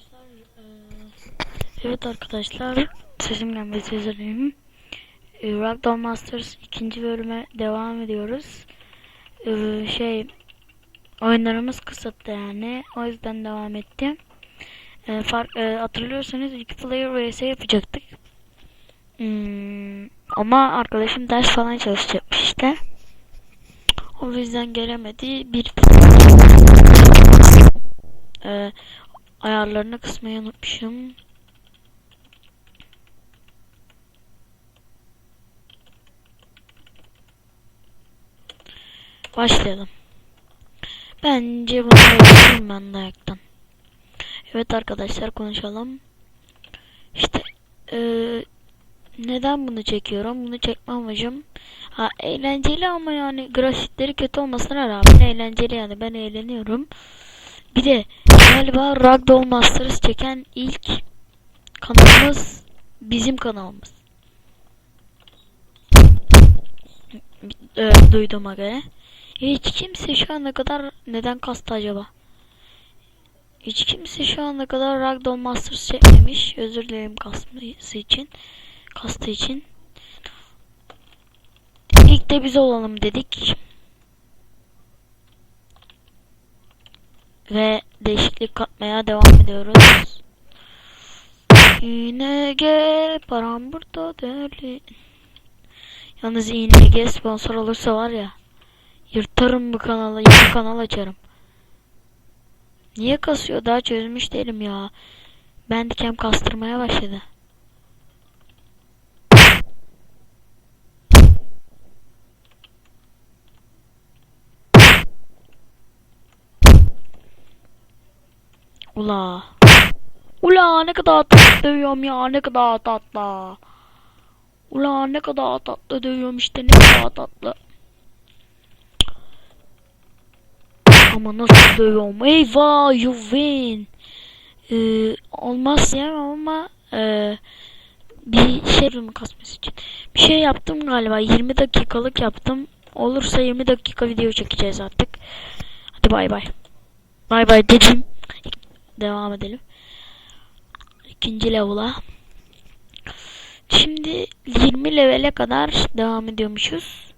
arkadaşlar. Evet arkadaşlar. Sesim gelmesi üzereyim. Eee, Ragdoll Masters ikinci bölüme devam ediyoruz. Şey oyunlarımız kısıtlı yani. O yüzden devam ettim. Eee, fark, hatırlıyorsanız iki player vs yapacaktık. Hmm, ama arkadaşım ders falan çalışacakmış işte. O yüzden gelemedi. Bir Eee, ayarlarını kısmayı unutmuşum. Başlayalım. Bence bunu yapayım ben dayaktan. Evet arkadaşlar konuşalım. İşte eee, neden bunu çekiyorum? Bunu çekme amacım ha, eğlenceli ama yani grafikleri kötü olmasına rağmen eğlenceli yani ben eğleniyorum. Bir de galiba Ragdoll Masters çeken ilk kanalımız bizim kanalımız. Evet, duyduğuma göre. Hiç kimse şu ana kadar neden kastı acaba? Hiç kimse şu ana kadar Ragdoll Masters çekmemiş. Özür dilerim kasması için. Kastı için. İlk de biz olalım dedik. Ve değişiklik katmaya devam ediyoruz. İNG param burada değerli. Yalnız İNG sponsor olursa var ya yırtarım bu kanalı yeni kanal açarım. Niye kasıyor daha çözmüş değilim ya. Ben dikem kastırmaya başladı. Ula. Ula ne kadar tatlı dövüyorum ya ne kadar tatlı. Ula ne kadar tatlı dövüyorum işte ne kadar tatlı. Ama nasıl dövüyorum? Eyvah you win. Ee, olmaz diyemem ama e, bir şey kasması için. Bir şey yaptım galiba 20 dakikalık yaptım. Olursa 20 dakika video çekeceğiz artık. Hadi bay bay. Bay bay dedim. Devam edelim. İkinci level'a. Şimdi 20 levele kadar devam ediyormuşuz.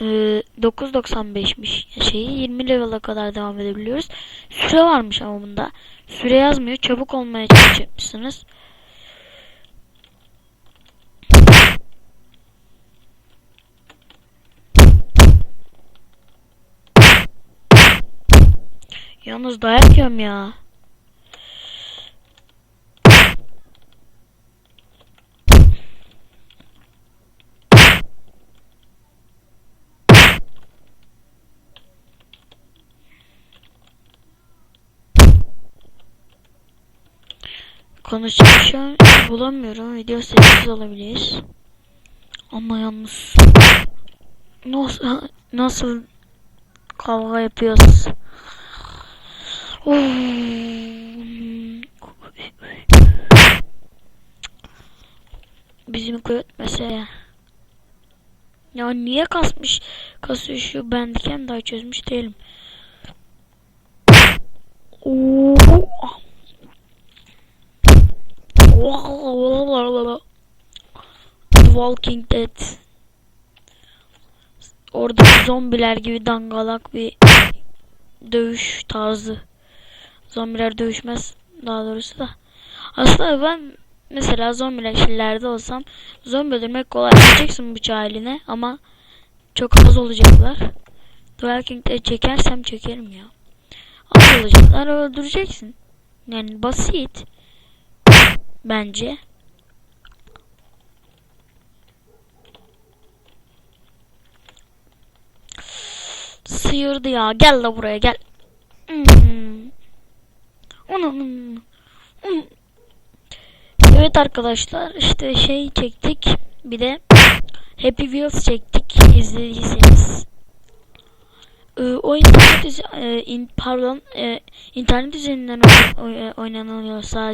Ee, 9.95'miş şeyi 20 level'a kadar devam edebiliyoruz. Süre varmış ama bunda. Süre yazmıyor. Çabuk olmaya çalışmışsınız. Yalnız dayak yiyorum ya. Konuşacak şu an bulamıyorum. Video sessiz olabilir. Ama yalnız nasıl nasıl kavga yapıyoruz? Bizim kuyut mesela. Ya niye kasmış? Kasıyor şu bendiken daha çözmüş değilim. Walking Dead. Orada zombiler gibi dangalak bir dövüş tarzı. Zombiler dövüşmez daha doğrusu da. Aslında ben mesela zombileşlerde olsam zombi öldürmek kolay. Çekeceksin bıçağı eline ama çok az olacaklar. Dead çekersem çekerim ya. Az olacaklar öldüreceksin. Yani basit. Bence. Sıyırdı ya. Gel la buraya gel. Hmm. Evet arkadaşlar işte şey çektik. Bir de Happy Wheels çektik izlediyseniz. Ee, o internet e, pardon e, internet üzerinden oyn- oynanıyor sadece.